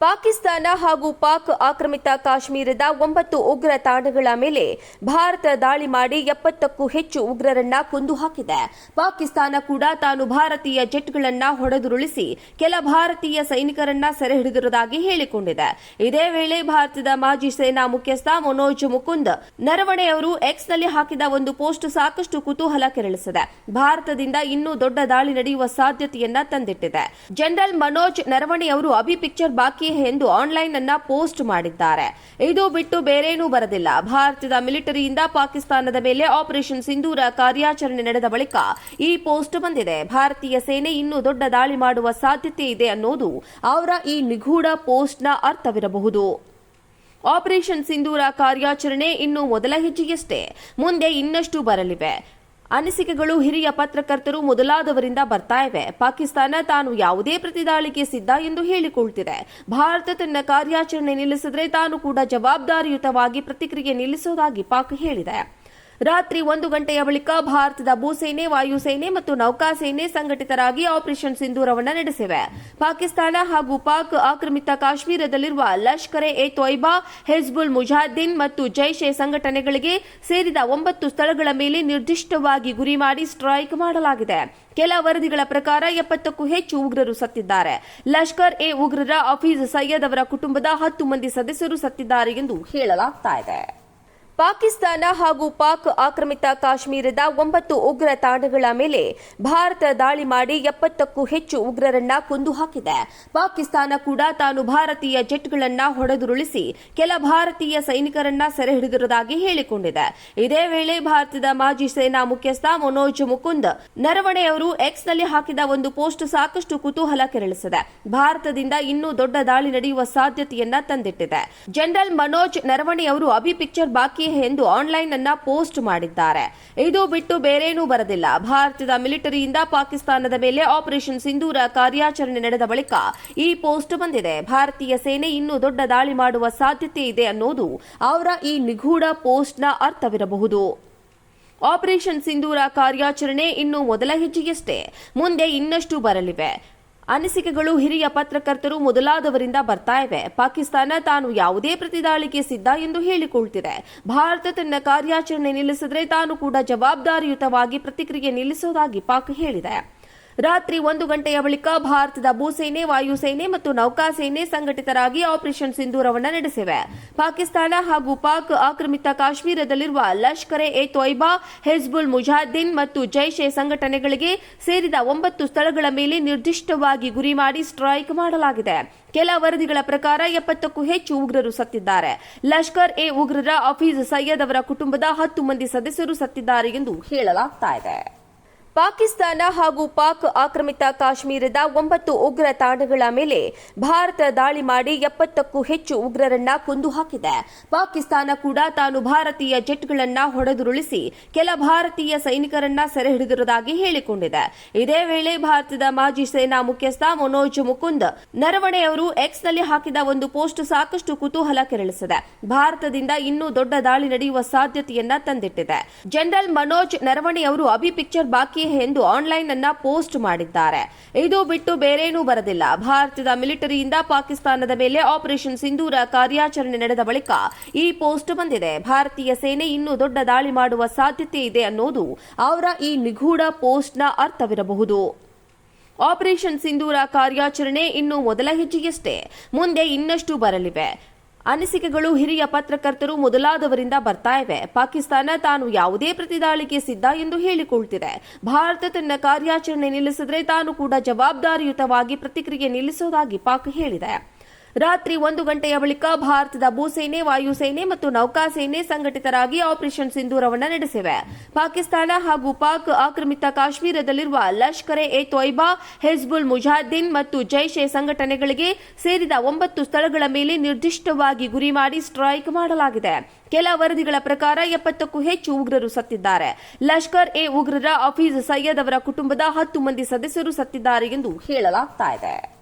ಪಾಕಿಸ್ತಾನ ಹಾಗೂ ಪಾಕ್ ಆಕ್ರಮಿತ ಕಾಶ್ಮೀರದ ಒಂಬತ್ತು ಉಗ್ರ ತಾಣಗಳ ಮೇಲೆ ಭಾರತ ದಾಳಿ ಮಾಡಿ ಎಪ್ಪತ್ತಕ್ಕೂ ಹೆಚ್ಚು ಉಗ್ರರನ್ನ ಕೊಂದು ಹಾಕಿದೆ. ಪಾಕಿಸ್ತಾನ ಕೂಡ ತಾನು ಭಾರತೀಯ ಜೆಟ್ಗಳನ್ನ ಹೊಡೆದುರುಳಿಸಿ ಕೆಲ ಭಾರತೀಯ ಸೈನಿಕರನ್ನ ಸೆರೆ ಹಿಡಿದಿರುವುದಾಗಿ ಹೇಳಿಕೊಂಡಿದೆ. ಇದೇ ವೇಳೆ ಭಾರತದ ಮಾಜಿ ಸೇನಾ ಮುಖ್ಯಸ್ಥ ಮನೋಜ್ ಮುಕುಂದ್ ನರವಣೆಯವರು ಎಕ್ಸ್ನಲ್ಲಿ ಹಾಕಿದ ಒಂದು ಪೋಸ್ಟ್ ಸಾಕಷ್ಟು ಕುತೂಹಲ ಕೆರಳಿಸಿದೆ. ಭಾರತದಿಂದ ಇನ್ನೂ ದೊಡ್ಡ ದಾಳಿ ನಡೆಯುವ ಸಾಧ್ಯತೆಯನ್ನ ತಂದಿಟ್ಟಿದೆ. ಜನರಲ್ ಮನೋಜ್ ನರವಣೆಯವರು ಅಭಿ ಪಿಕ್ಚರ್ ಬಾಕಿ ಎಂದು ಆನ್ಲೈನ್ ಅನ್ನ ಪೋಸ್ಟ್ ಮಾಡಿದ್ದಾರೆ. ಇದು ಬಿಟ್ಟು ಬೇರೇನೂ ಬರದಿಲ್ಲ. ಭಾರತದ ಮಿಲಿಟರಿಯಿಂದ ಪಾಕಿಸ್ತಾನದ ಮೇಲೆ ಆಪರೇಷನ್ ಸಿಂಧೂರ ಕಾರ್ಯಾಚರಣೆ ನಡೆದ ಬಳಿಕ ಈ ಪೋಸ್ಟ್ ಬಂದಿದೆ. ಭಾರತೀಯ ಸೇನೆ ಇನ್ನೂ ದೊಡ್ಡ ದಾಳಿ ಮಾಡುವ ಸಾಧ್ಯತೆ ಇದೆ ಅನ್ನೋದು ಅವರ ಈ ನಿಗೂಢ ಪೋಸ್ಟ್ನ ಅರ್ಥವಿರಬಹುದು. ಆಪರೇಷನ್ ಸಿಂಧೂರ ಕಾರ್ಯಾಚರಣೆ ಇನ್ನು ಮೊದಲ ಹೆಜ್ಜೆಯಷ್ಟೇ. ಮುಂದೆ ಇನ್ನಷ್ಟು ಬರಲಿವೆ. ಅನಿಸಿಕೆಗಳು ಹಿರಿಯ ಪತ್ರಕರ್ತರು ಮೊದಲಾದವರಿಂದ ಬರ್ತಾ ಇವೆ. ಪಾಕಿಸ್ತಾನ ತಾನು ಯಾವುದೇ ಪ್ರತಿದಾಳಿಗೆ ಸಿದ್ಧ ಎಂದು ಹೇಳಿಕೊಳ್ತಿದೆ. ಭಾರತ ತನ್ನ ಕಾರ್ಯಾಚರಣೆ ನಿಲ್ಲಿಸಿದ್ರೆ ತಾನು ಕೂಡ ಜವಾಬ್ದಾರಿಯುತವಾಗಿ ಪ್ರತಿಕ್ರಿಯೆ ನಿಲ್ಲಿಸುವುದಾಗಿ ಪಾಕ್ ಹೇಳಿದೆ. ರಾತ್ರಿ ಒಂದು ಗಂಟೆಯ ಬಳಿಕ ಭಾರತದ ಭೂಸೇನೆ, ವಾಯುಸೇನೆ ಮತ್ತು ನೌಕಾಸೇನೆ ಸಂಘಟಿತರಾಗಿ ಆಪರೇಷನ್ ಸಿಂಧೂರವನ್ನು ನಡೆಸಿವೆ. ಪಾಕಿಸ್ತಾನ ಹಾಗೂ ಪಾಕ್ ಆಕ್ರಮಿತ ಕಾಶ್ಮೀರದಲ್ಲಿರುವ ಲಷ್ಕರ್ ಎ ತೊಯ್ಬಾ, ಹಿಜ್ಬುಲ್ ಮುಜಾದ್ದೀನ್ ಮತ್ತು ಜೈಷ್ ಎ ಸಂಘಟನೆಗಳಿಗೆ ಸೇರಿದ ಒಂಬತ್ತು ಸ್ಥಳಗಳ ಮೇಲೆ ನಿರ್ದಿಷ್ಟವಾಗಿ ಗುರಿ ಮಾಡಿ ಸ್ಟ್ರೈಕ್ ಮಾಡಲಾಗಿದೆ. ಕೆಲ ವರದಿಗಳ ಪ್ರಕಾರ ಎಪ್ಪತ್ತಕ್ಕೂ ಹೆಚ್ಚು ಉಗ್ರರು ಸತ್ತಿದ್ದಾರೆ. ಲಷ್ಕರ್ ಎ ಉಗ್ರರ ಹಫೀಜ್ ಸಯ್ಯದ್ ಅವರ ಕುಟುಂಬದ ಹತ್ತು ಮಂದಿ ಸದಸ್ಯರು ಸತ್ತಿದ್ದಾರೆ ಎಂದು ಹೇಳಲಾಗ್ತಾ ಇದೆ. ಪಾಕಿಸ್ತಾನ ಹಾಗೂ ಪಾಕ್ ಆಕ್ರಮಿತ ಕಾಶ್ಮೀರದ ಒಂಬತ್ತು ಉಗ್ರ ತಾಣಗಳ ಮೇಲೆ ಭಾರತ ದಾಳಿ ಮಾಡಿ ಎಪ್ಪತ್ತಕ್ಕೂ ಹೆಚ್ಚು ಉಗ್ರರನ್ನ ಕೊಂದು ಹಾಕಿದೆ. ಪಾಕಿಸ್ತಾನ ಕೂಡ ತಾನು ಭಾರತೀಯ ಜೆಟ್ಗಳನ್ನ ಹೊಡೆದುರುಳಿಸಿ ಕೆಲ ಭಾರತೀಯ ಸೈನಿಕರನ್ನ ಸೆರೆ ಹಿಡಿದಿರುವುದಾಗಿ ಹೇಳಿಕೊಂಡಿದೆ. ಇದೇ ವೇಳೆ ಭಾರತದ ಮಾಜಿ ಸೇನಾ ಮುಖ್ಯಸ್ಥ ಮನೋಜ್ ಮುಕುಂದ್ ನರವಣೆಯವರು ಎಕ್ಸ್ನಲ್ಲಿ ಹಾಕಿದ ಒಂದು ಪೋಸ್ಟ್ ಸಾಕಷ್ಟು ಕುತೂಹಲ ಕೆರಳಿಸಿದೆ. ಭಾರತದಿಂದ ಇನ್ನೂ ದೊಡ್ಡ ದಾಳಿ ನಡೆಯುವ ಸಾಧ್ಯತೆಯನ್ನ ತಂದಿಟ್ಟಿದೆ. ಜನರಲ್ ಮನೋಜ್ ನರವಣೆಯವರು ಅಭಿ ಪಿಕ್ಚರ್ ಬಾಕಿ ಎಂದು ಆನ್ಲೈನ್ ಅನ್ನ ಪೋಸ್ಟ್ ಮಾಡಿದ್ದಾರೆ. ಇದು ಬಿಟ್ಟು ಬೇರೇನೂ ಬರದಿಲ್ಲ. ಭಾರತದ ಮಿಲಿಟರಿಯಿಂದ ಪಾಕಿಸ್ತಾನದ ಮೇಲೆ ಆಪರೇಷನ್ ಸಿಂಧೂರ ಕಾರ್ಯಾಚರಣೆ ನಡೆದ ಬಳಿಕ ಈ ಪೋಸ್ಟ್ ಬಂದಿದೆ. ಭಾರತೀಯ ಸೇನೆ ಇನ್ನೂ ದೊಡ್ಡ ದಾಳಿ ಮಾಡುವ ಸಾಧ್ಯತೆ ಇದೆ ಅನ್ನೋದು ಅವರ ಈ ನಿಗೂಢ ಪೋಸ್ಟ್ನ ಅರ್ಥವಿರಬಹುದು. ಆಪರೇಷನ್ ಸಿಂಧೂರ ಕಾರ್ಯಾಚರಣೆ ಇನ್ನು ಮೊದಲ ಹೆಜ್ಜೆಯಷ್ಟೇ. ಮುಂದೆ ಇನ್ನಷ್ಟು ಬರಲಿವೆ. ಅನಿಸಿಕೆಗಳು ಹಿರಿಯ ಪತ್ರಕರ್ತರು ಮೊದಲಾದವರಿಂದ ಬರ್ತಾ ಇವೆ. ಪಾಕಿಸ್ತಾನ ತಾನು ಯಾವುದೇ ಪ್ರತಿದಾಳಿಗೆ ಸಿದ್ಧ ಎಂದು ಹೇಳಿಕೊಳ್ತಿದೆ. ಭಾರತ ತನ್ನ ಕಾರ್ಯಾಚರಣೆ ನಿಲ್ಲಿಸಿದ್ರೆ ತಾನು ಕೂಡ ಜವಾಬ್ದಾರಿಯುತವಾಗಿ ಪ್ರತಿಕ್ರಿಯೆ ನಿಲ್ಲಿಸುವುದಾಗಿ ಪಾಕ್ ಹೇಳಿದೆ. ರಾತ್ರಿ ಒಂದು ಗಂಟೆಯ ಬಳಿಕ ಭಾರತದ ಭೂಸೇನೆ, ವಾಯುಸೇನೆ ಮತ್ತು ನೌಕಾಸೇನೆ ಸಂಘಟಿತರಾಗಿ ಆಪರೇಷನ್ ಸಿಂಧೂರವನ್ನು ನಡೆಸಿವೆ. ಪಾಕಿಸ್ತಾನ ಹಾಗೂ ಪಾಕ್ ಆಕ್ರಮಿತ ಕಾಶ್ಮೀರದಲ್ಲಿರುವ ಲಷ್ಕರೆ ಎ ತೊಯ್ಬಾ, ಹಿಜ್ಬುಲ್ ಮುಜಾಹಿದ್ದೀನ್ ಮತ್ತು ಜೈಷ್ ಎ ಸಂಘಟನೆಗಳಿಗೆ ಸೇರಿದ ಒಂಬತ್ತು ಸ್ಥಳಗಳ ಮೇಲೆ ನಿರ್ದಿಷ್ಟವಾಗಿ ಗುರಿ ಮಾಡಿ ಸ್ಟ್ರೈಕ್ ಮಾಡಲಾಗಿದೆ. ಕೆಲ ವರದಿಗಳ ಪ್ರಕಾರ ಎಪ್ಪತ್ತಕ್ಕೂ ಹೆಚ್ಚು ಉಗ್ರರು ಸತ್ತಿದ್ದಾರೆ. ಲಷ್ಕರ್ ಎ ಉಗ್ರರ ಅಫೀಜ್ ಸಯ್ಯದ್ ಅವರ ಕುಟುಂಬದ ಹತ್ತು ಮಂದಿ ಸದಸ್ಯರು ಸತ್ತಿದ್ದಾರೆ ಎಂದು ಹೇಳಲಾಗ್ತಾ ಪಾಕಿಸ್ತಾನ ಹಾಗೂ ಪಾಕ್ ಆಕ್ರಮಿತ ಕಾಶ್ಮೀರದ ಒಂಬತ್ತು ಉಗ್ರ ತಾಣಗಳ ಮೇಲೆ ಭಾರತ ದಾಳಿ ಮಾಡಿ ಎಪ್ಪತ್ತಕ್ಕೂ ಹೆಚ್ಚು ಉಗ್ರರನ್ನ ಕೊಂದು ಹಾಕಿದೆ. ಪಾಕಿಸ್ತಾನ ಕೂಡ ತಾನು ಭಾರತೀಯ ಜೆಟ್ಗಳನ್ನ ಹೊಡೆದುರುಳಿಸಿ ಕೆಲ ಭಾರತೀಯ ಸೈನಿಕರನ್ನ ಸೆರೆ ಹಿಡಿದಿರುವುದಾಗಿ ಹೇಳಿಕೊಂಡಿದೆ. ಇದೇ ವೇಳೆ ಭಾರತದ ಮಾಜಿ ಸೇನಾ ಮುಖ್ಯಸ್ಥ ಮನೋಜ್ ಮುಕುಂದ್ ನರವಣೆಯವರು ಎಕ್ಸ್ನಲ್ಲಿ ಹಾಕಿದ ಒಂದು ಪೋಸ್ಟ್ ಸಾಕಷ್ಟು ಕುತೂಹಲ ಕೆರಳಿಸಿದೆ. ಭಾರತದಿಂದ ಇನ್ನೂ ದೊಡ್ಡ ದಾಳಿ ನಡೆಯುವ ಸಾಧ್ಯತೆಯನ್ನ ತಂದಿಟ್ಟಿದೆ. ಜನರಲ್ ಮನೋಜ್ ನರವಣೆಯವರು ಅಭಿ ಪಿಕ್ಚರ್ ಬಾಕಿ ಎಂದು ಆನ್ಲೈನ್ ಅನ್ನ ಪೋಸ್ಟ್ ಮಾಡಿದ್ದಾರೆ. ಇದು ಬಿಟ್ಟು ಬೇರೇನೂ ಬರದಿಲ್ಲ. ಭಾರತದ ಮಿಲಿಟರಿಯಿಂದ ಪಾಕಿಸ್ತಾನದ ಮೇಲೆ ಆಪರೇಷನ್ ಸಿಂಧೂರ ಕಾರ್ಯಾಚರಣೆ ನಡೆದ ಬಳಿಕ ಈ ಪೋಸ್ಟ್ ಬಂದಿದೆ. ಭಾರತೀಯ ಸೇನೆ ಇನ್ನೂ ದೊಡ್ಡ ದಾಳಿ ಮಾಡುವ ಸಾಧ್ಯತೆ ಇದೆ ಅನ್ನೋದು ಅವರ ಈ ನಿಗೂಢ ಪೋಸ್ಟ್ನ ಅರ್ಥವಿರಬಹುದು. ಆಪರೇಷನ್ ಸಿಂಧೂರ ಕಾರ್ಯಾಚರಣೆ ಇನ್ನು ಮೊದಲ ಹೆಜ್ಜೆಯಷ್ಟೇ. ಮುಂದೆ ಇನ್ನಷ್ಟು ಬರಲಿವೆ. ಅನಿಸಿಕೆಗಳು ಹಿರಿಯ ಪತ್ರಕರ್ತರು ಮೊದಲಾದವರಿಂದ ಬರ್ತಾ ಇವೆ. ಪಾಕಿಸ್ತಾನ ತಾನು ಯಾವುದೇ ಪ್ರತಿದಾಳಿಗೆ ಸಿದ್ಧ ಎಂದು ಹೇಳಿಕೊಳ್ತಿದೆ. ಭಾರತ ತನ್ನ ಕಾರ್ಯಾಚರಣೆ ನಿಲ್ಲಿಸಿದ್ರೆ ತಾನು ಕೂಡ ಜವಾಬ್ದಾರಿಯುತವಾಗಿ ಪ್ರತಿಕ್ರಿಯೆ ನಿಲ್ಲಿಸುವುದಾಗಿ ಪಾಕ್ ಹೇಳಿದೆ. ರಾತ್ರಿ ಒಂದು ಗಂಟೆಯ ಬಳಿಕ ಭಾರತದ ಭೂಸೇನೆ, ವಾಯುಸೇನೆ ಮತ್ತು ನೌಕಾಸೇನೆ ಸಂಘಟಿತರಾಗಿ ಆಪರೇಷನ್ ಸಿಂಧೂರವನ್ನು ನಡೆಸಿವೆ. ಪಾಕಿಸ್ತಾನ ಹಾಗೂ ಪಾಕ್ ಆಕ್ರಮಿತ ಕಾಶ್ಮೀರದಲ್ಲಿರುವ ಲಷ್ಕರೆ ಎ ತೊಯ್ಬಾ, ಹಿಜ್ಬುಲ್ ಮುಜಾಹಿದ್ದೀನ್ ಮತ್ತು ಜೈಷ್ ಎ ಸಂಘಟನೆಗಳಿಗೆ ಸೇರಿದ ಒಂಬತ್ತು ಸ್ಥಳಗಳ ಮೇಲೆ ನಿರ್ದಿಷ್ಟವಾಗಿ ಗುರಿ ಮಾಡಿ ಸ್ಟ್ರೈಕ್ ಮಾಡಲಾಗಿದೆ. ಕೆಲ ವರದಿಗಳ ಪ್ರಕಾರ ಎಪ್ಪತ್ತಕ್ಕೂ ಹೆಚ್ಚು ಉಗ್ರರು ಸತ್ತಿದ್ದಾರೆ. ಲಷ್ಕರ್ ಎ ಉಗ್ರರ ಹಫೀಜ್ ಸಯ್ಯದ್ ಅವರ ಕುಟುಂಬದ ಹತ್ತು ಮಂದಿ ಸದಸ್ಯರು ಸತ್ತಿದ್ದಾರೆ ಎಂದು ಹೇಳಲಾಗ್ತಾ ಇದೆ.